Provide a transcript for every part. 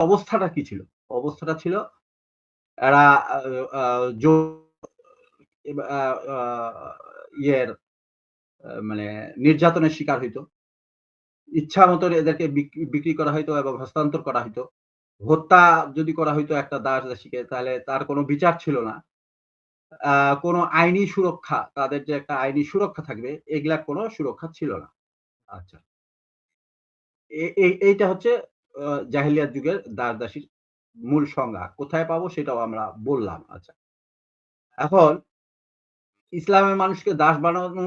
অবস্থাটা কি ছিল? অবস্থাটা ছিল এরা ইয়ের মানে নির্যাতনের শিকার হইতো। ইচ্ছা মতো এদেরকে বিক্রি করা হইতো এবং হস্তান্তর করা হইতো। হত্যা যদি করা হইতো একটা দাস দাসীকে, তাহলে তার কোনো বিচার ছিল না। কোনো আইনি সুরক্ষা, তাদের যে একটা আইনি সুরক্ষা থাকবে এগুলা কোনো সুরক্ষা ছিল না। আচ্ছা। এইটা হচ্ছে জাহিলিয়াত যুগের দাস দাসীর মূল সংজ্ঞা। কোথায় পাবো সেটাও আমরা বললাম আচ্ছা। এখন ইসলামের মানুষকে দাস বানানো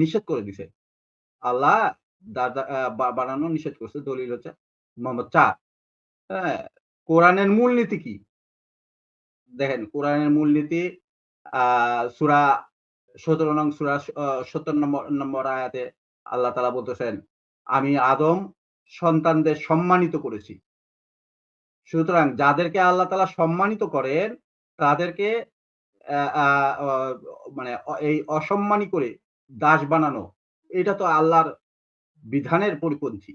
নিষেধ করে দিছে। আল্লাহ বানানো নিষেধ করছে। দলিল হচ্ছে মোহাম্মদ চার হ্যাঁ কোরআনের মূলনীতি কি? দেখেন, কোরআনের মূলনীতি আহ সুরা সতেরো নং, সুরা সত্তর নম্বর নম্বর আয়াতে আল্লাহ তালা বলতেছেন, আমি আদম সন্তানদের সম্মানিত করেছি। সুতরাং যাদেরকে আল্লাহ তালা সম্মানিত করেন, তাদেরকে মানে এই অসম্মানী করে দাস বানানো, এটা তো আল্লাহর বিধানের পরিপন্থী।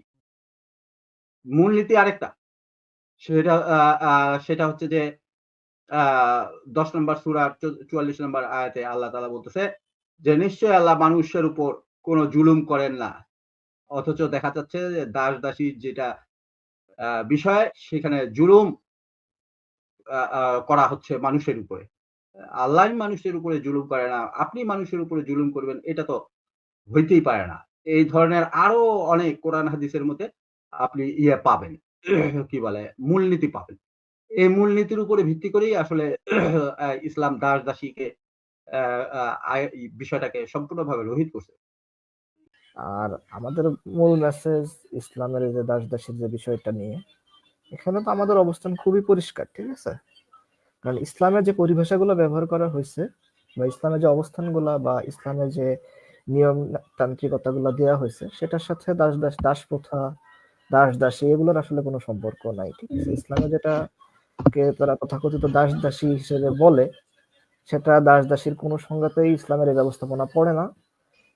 মূলনীতি আরেকটা, সেটা সেটা হচ্ছে যে দশ নম্বর সুরা চুয়াল্লিশ নম্বর আয়াতে আল্লাহ তালা বলতেছে যে নিশ্চয় আল্লাহ মানুষের উপর কোনো জুলুম করেন না। অথচ দেখা যাচ্ছে দাস দাসীর যেটা বিষয় সেখানে জুলুম করা হচ্ছে মানুষের উপরে। আল্লাহ মানুষের উপরে জুলুম করে না, আপনি মানুষের উপরে জুলুম করবেন, এটা তো হইতেই পারে না। এই ধরনের আরও অনেক কোরআন হাদিসের মধ্যে আপনি ইয়ে পাবেন, কি বলে, মূলনীতি পাবেন। এই মূলনীতির উপরে ভিত্তি করেই আসলে ইসলাম দাস দাসীকে বিষয়টাকে সম্পূর্ণভাবে রোহিত করছে। আর আমাদের মূল মেসেজ ইসলামের যে দাস দাসীর যে বিষয়টা নিয়ে, এখানে তো আমাদের অবস্থান খুবই পরিষ্কার, ঠিক আছে? কারণ ইসলামের যে পরিভাষাগুলো ব্যবহার করা হয়েছে বা ইসলামের যে অবস্থানগুলো বা ইসলামের যে নিয়ম তান্ত্রিকতাগুলো দেওয়া হয়েছে, সেটার সাথে দাস দাস দাস প্রথা, দাস দাসী, এগুলোর আসলে কোনো সম্পর্ক নাই, ঠিক আছে? ইসলামে যেটা কে তারা তথাকথিত দাস দাসী হিসেবে বলে, সেটা দাস দাসীর কোনো সংজ্ঞাতেই ইসলামের ব্যবস্থাপনা পড়ে না।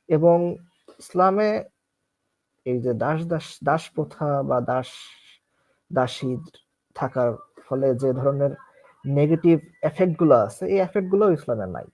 এবং ইসলামে এই যে দাস দাস দাস প্রথা বা দাস দাসী থাকার ফলে যে ধরনের নেগেটিভ এফেক্টগুলো আছে, এই এফেক্টগুলো ইসলামের নাই।